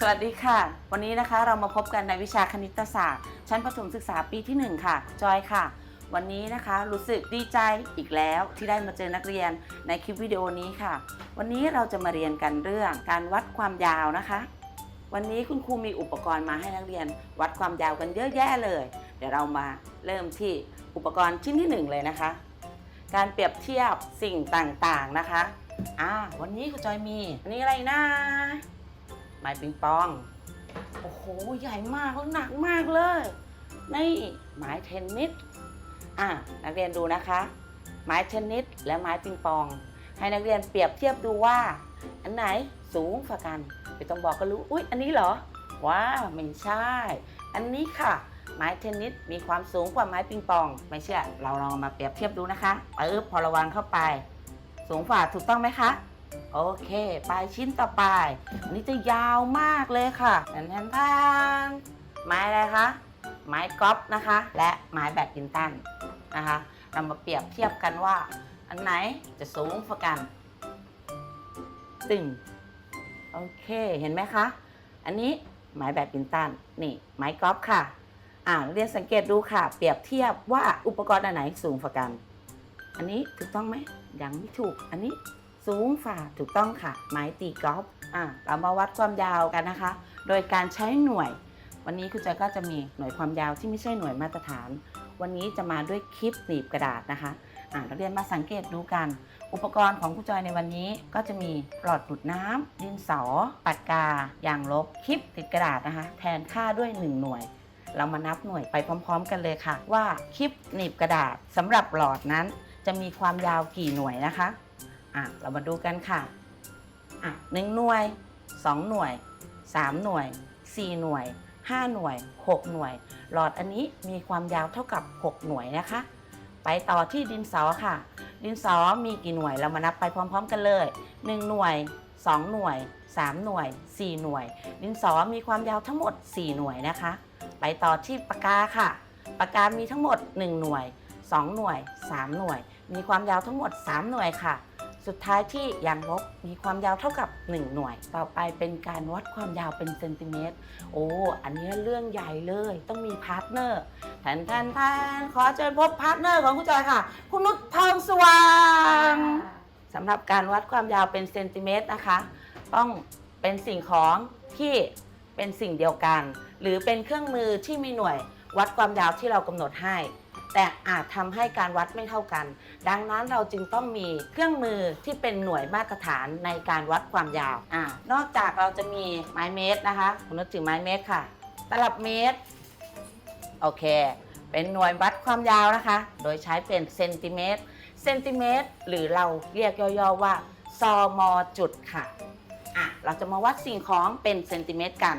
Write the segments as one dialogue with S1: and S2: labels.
S1: สวัสดีค่ะ วันนี้นะคะเรามาพบกันในวิชาคณิตศาสตร์ ชั้นประถมศึกษาปีที่ 1 ค่ะ จอยค่ะ วันนี้นะคะรู้สึกดีใจอีกแล้วที่ได้มาเจอนักเรียนในคลิปวิดีโอนี้ค่ะ วันนี้เราจะมาเรียนกันเรื่องการวัดความยาวนะคะ วันนี้คุณครูมีอุปกรณ์มาให้นักเรียน วัดความยาวกันเยอะแยะเลย เดี๋ยวเรามาเริ่มที่อุปกรณ์ชิ้นที่หนึ่งเลยนะคะ การเปรียบเทียบสิ่งต่างๆนะคะอ่าวันนี้คุณจอยมีอันนี้อะไรนะ ไม้ปิงปอง โอ้โห ใหญ่มากแล้วหนักมากเลย นี่ไม้เทนนิส อะนักเรียนดูนะคะ ไม้เทนนิสและไม้ปิงปอง ให้นักเรียนเปรียบเทียบดูว่า อันไหนสูงกว่ากันไม่ต้องบอกก็รู้ อุ๊ย อันนี้เหรอ ว้าวไม่ใช่ อันนี้ค่ะ ไม้เทนนิสมีความสูงกว่าไม้ปิงปอง ไม่เชื่อ เราลองมาเปรียบเทียบดูนะคะปึ๊บพอระวังเข้าไป สูงกว่าถูกต้องไหมคะ โอเค ไปชิ้นต่อไป อันนี้จะยาวมากเลยค่ะแทนแทนทนไม้อะไรคะ ไม้กอล์ฟนะคะ และไม้แบดมินตันนะคะ เรามาเปรียบเทียบกันว่า อันไหนจะสูงกว่ากัน ตึง โอเค เห็นไหมคะ อันนี้ไม้แบดมินตัน นี่ ไม้กอล์ฟค่ะ อ่าเรียนสังเกตดูค่ะ เปรียบเทียบว่าอุปกรณ์อันไหนสูงกว่ากัน อันนี้ถูกต้องไหม ยังไม่ถูก อันนี้ สูงฝ่าถูกต้องค่ะ ไม้ตีกอล์ฟอ่าเรามาวัดความยาวกันนะคะ โดยการใช้หน่วย วันนี้คุณจอยก็จะมีหน่วยความยาวที่ไม่ใช่หน่วยมาตรฐาน วันนี้จะมาด้วยคลิปหนีบกระดาษนะคะอ่านักเรียนมาสังเกตดูกัน อุปกรณ์ของคุณจอยในวันนี้ก็จะมีหลอดดูดน้ำดินสอปากกายางลบคลิปติดกระดาษนะคะ แทนค่าด้วย 1 หน่วยเรามานับหน่วยไปพร้อม ๆ กันเลยค่ะ ว่าคลิปหนีบกระดาษสำหรับหลอดนั้น จะมีความยาวกี่หน่วยนะคะ อะเรามาดูกันค่ะอะหนึ่งหน่วย2หน่วย3หน่วย4หน่วย5หน่วย6หน่วย หลอดอันนี้มีความยาวเท่ากับ6หน่วยนะคะ ไปต่อที่ดินสอค่ะ ดินสอมีกี่หน่วยเรามานับไปพร้อม ๆ กันเลย1หน่วย2หน่วย3หน่วย4หน่วย ดินสอมีความยาวทั้งหมด4หน่วยนะคะ ไปต่อที่ปากกาค่ะปากกามีทั้งหมด 1 หน่วย 2 หน่วย 3 หน่วย มีความยาวทั้งหมด 3 หน่วยค่ะ สุดท้ายที่ยางลบมีความยาวเท่ากับ 1 หน่วย ต่อไปเป็นการวัดความยาวเป็นเซนติเมตร โอ้ อันนี้เรื่องใหญ่เลย ต้องมีพาร์ทเนอร์แทนแทนแทนขอเชิญพบพาร์ทเนอร์ของคุณจอยค่ะ คุณนุชทองสว่างสำหรับการวัดความยาวเป็นเซนติเมตรนะคะ ต้องเป็นสิ่งของที่เป็นสิ่งเดียวกัน หรือเป็นเครื่องมือที่มีหน่วยวัดความยาวที่เรากำหนดให้ แต่อาจทำให้การวัดไม่เท่ากัน ดังนั้นเราจึงต้องมีเครื่องมือที่เป็นหน่วยมาตรฐานในการวัดความยาวอ่านอกจากเราจะมีไม้เมตรนะคะคุณนึกถึงไม้เมตรค่ะ ตลับเมตร โอเค เป็นหน่วยวัดความยาวนะคะ โดยใช้เป็นเซนติเมตร เซนติเมตร หรือเราเรียกย่อๆว่าซอมอจุดค่ะอะ เราจะมาวัดสิ่งของเป็นเซนติเมตรกัน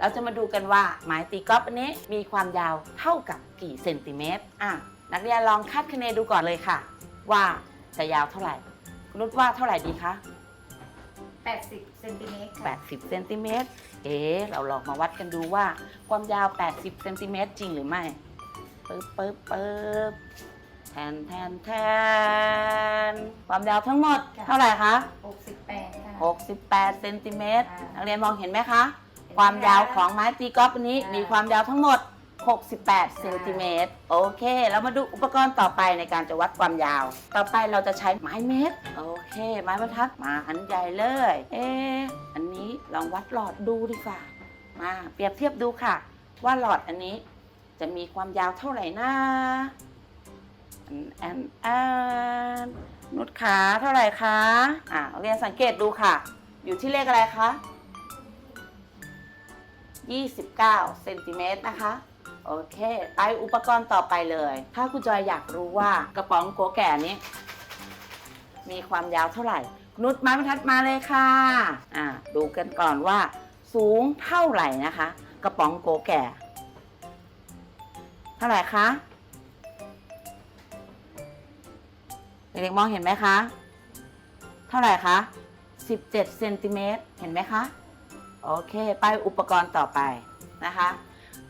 S1: เราจะมาดูกันว่าไม้ตีกอล์ฟอันนี้มีความยาวเท่ากับกี่เซนติเมตรอะนักเรียนลองคาดคะเนดูก่อนเลยค่ะ ว่าจะยาวเท่าไหร่คุณนุชว่าเท่าไหร่ดีคะ
S2: 80เซนติเมตรค่ะ
S1: 80เซนติเมตรเอ๊ะเราลองมาวัดกันดูว่า ความยาว 80เซนติเมตรจริงหรือไม่ปึ๊บปึ๊บปึ๊บแทนแทนแทนความยาวทั้งหมด
S2: ค่ะ
S1: เท่าไหร่คะ
S2: 68ค่ะ
S1: 68เซนติเมตร
S2: ค่ะ
S1: นักเรียนมองเห็นไหมคะ ความยาวของไม้ตีกอล์ฟอันนี้
S2: ค่ะ
S1: มีความยาวทั้งหมด 68เซนติเมตรโอเค เรามาดูอุปกรณ์ต่อไปในการจะวัดความยาว ต่อไปเราจะใช้ไม้เมตรโอเค ไม้บรรทัดมาอันใหญ่เลย เอ๊ะอันนี้ลองวัดหลอดดูดีกว่ามาเปรียบเทียบดูค่ะ ว่าหลอดอันนี้จะมีความยาวเท่าไหร่นะอันอันอันนุดขาเท่าไหร่คะอ่าเรียนสังเกตดูค่ะ อยู่ที่เลขอะไรคะ 29เซนติเมตรนะคะโอเค ไปอุปกรณ์ต่อไปเลย ถ้าคุณจอยอยากรู้ว่ากระป๋องโกแก่นี้ มีความยาวเท่าไหร่ นุชไม้บรรทัดมาเลยค่ะ อ่า ดูกันก่อนว่า สูงเท่าไหร่นะคะ กระป๋องโกแก่ เท่าไหร่คะเด็กๆมองเห็นไหมคะ เท่าไหร่คะ 17เซนติเมตรเห็นไหมคะ โอเค ไปอุปกรณ์ต่อไปนะคะ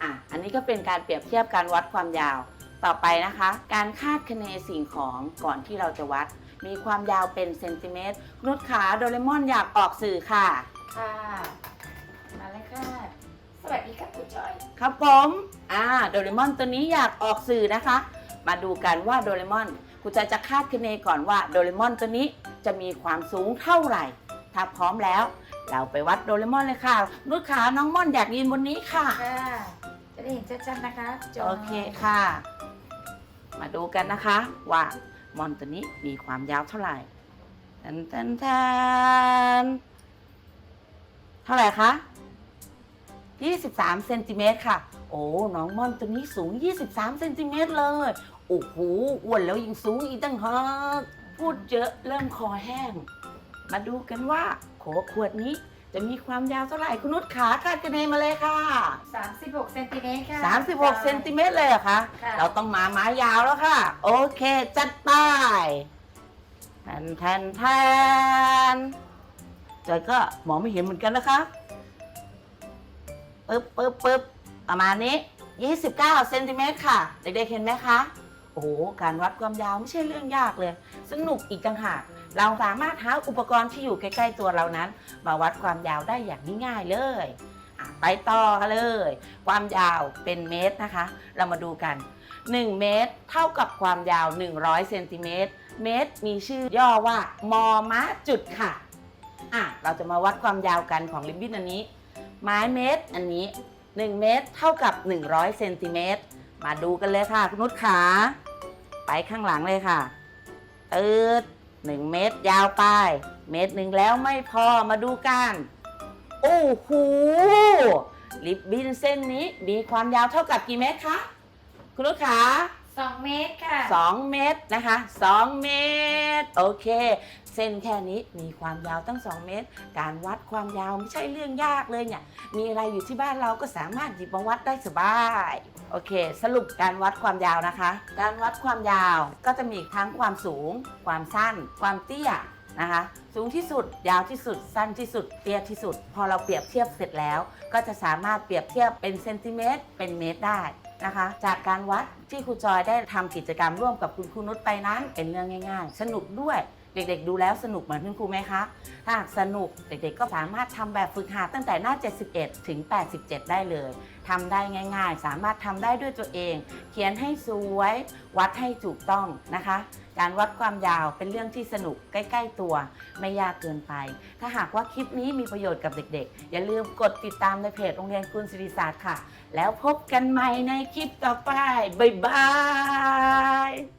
S1: อะอันนี้ก็เป็นการเปรียบเทียบการวัดความยาวต่อไปนะคะ การคาดคะเนสิ่งของก่อนที่เราจะวัด มีความยาวเป็นเซนติเมตรนุชขาโดเรมอนอยากออกสื่อค่ะ
S2: ค่ะ มาเลยวัสดีครับคุณจอย
S1: ครับผมอ่าโดเรมอนตัวนี้อยากออกสื่อนะคะ มาดูกันว่าโดเรมอนคุณจะจะคาดคะเนก่อนว่าโดเรมอนตัวนี้จะมีความสูงเท่าไหร่ ถ้าพร้อมแล้ว เราไปวัดโดเรมอนเลยค่ะนุชขาน้องม่อนอยากยืนบนนี้ค่ะ
S2: ค่ะ จะได้เห็นชัดๆนะคะณจอย
S1: โอเคค่ะ มาดูกันนะคะ ว่ามอนตัวนี้มีความยาวเท่าไหร่แทนแทนแทนเท่าไหร่คะ23เซนติเมตรค่ะ โอ้ น้องม่อนตัวนี้สูง 23เซนติเมตรเลย โอ้โหอ้วนแล้วยังสูงอีกตั้งหากพูดเยอะเริ่มคอแห้ง มาดูกันว่าโขขวดนี้ จะมีความยาวเท่าไหร่คุณนุชขาคาดคะเนมาเลยค่ะ
S2: 36เซนติเมตรค่ะ
S1: 36เซนติเมตรเลยเหรอคะ
S2: ค่ะ
S1: เราต้องมาไม้ยาวแล้วค่ะ โอเค จัดไปแทนแทนแทนจอยก็มองไม่เห็นเหมือนกันนะคะปึ๊บปึ๊บปึ๊บประมาณนี้ 29เซนติเมตรค่ะ เด็กๆเห็นไหมคะ โอ้โห การวัดความยาวไม่ใช่เรื่องยากเลย สนุกอีกต่างหาก เราสามารถหาอุปกรณ์ที่อยู่ใกล้ ๆ ตัวเรานั้น มาวัดความยาวได้อย่างง่ายๆเลยอะไปต่อกันเลย ความยาวเป็นเมตรนะคะ เรามาดูกัน 1 เมตร เท่ากับความยาว 100เซนติเมตรเมตรมีชื่อย่อว่ามอมะจุดค่ะอะ เราจะมาวัดความยาวกันของริบบิ้นอันนี้ ไม้เมตรอันนี้ 1 เมตรเท่ากับ 100เซนติเมตรมาดูกันเลยค่ะ คุณนุชขา ไปข้างหลังเลยค่ะตืด หนึ่งเมตรยาวไป เมตรหนึ่งแล้วไม่พอมาดูกัน โอ้โหริบบิ้นเส้นนี้มีความยาวเท่ากับกี่เมตรคะ คุณลูกค้า
S2: 2เมตรค่ะ
S1: 2 เมตรนะคะ 2 เมตร โอเค เส้นแค่นี้มีความยาวตั้ง 2 เมตร การวัดความยาวไม่ใช่เรื่องยากเลยเนี่ย มีอะไรอยู่ที่บ้านเราก็สามารถหยิบมาวัดได้สบาย โอเค สรุปการวัดความยาวนะคะ การวัดความยาวก็จะมีทั้งความสูง ความสั้น ความเตี้ยนะคะ สูงที่สุด ยาวที่สุด สั้นที่สุด เตี้ยที่สุด พอเราเปรียบเทียบเสร็จแล้ว ก็จะสามารถเปรียบเทียบเป็นเซนติเมตร เป็นเมตรได้ นะคะ จากการวัดที่ครูจอยได้ทำกิจกรรมร่วมกับคุณครูนุชไปนั้น เป็นเรื่องง่าย ๆ สนุกด้วย เด็กๆ ดูแล้วสนุกเหมือนคุณครูไหมคะ ถ้าหากสนุกเด็กๆ ก็สามารถทำแบบฝึกหัดตั้งแต่หน้า 71 ถึง 87 ได้เลยทำได้ง่าย ๆ สามารถทำได้ด้วยตัวเอง เขียนให้สวย วัดให้ถูกต้องนะคะ การวัดความยาวเป็นเรื่องที่สนุกใกล้ ๆ ตัว ไม่ยากเกินไป ถ้าหากว่าคลิปนี้มีประโยชน์กับเด็กๆ อย่าลืมกดติดตามในเพจโรงเรียนคุณศิริศาสตร์ค่ะ แล้วพบกันใหม่ในคลิปต่อไปบ๊ายบาย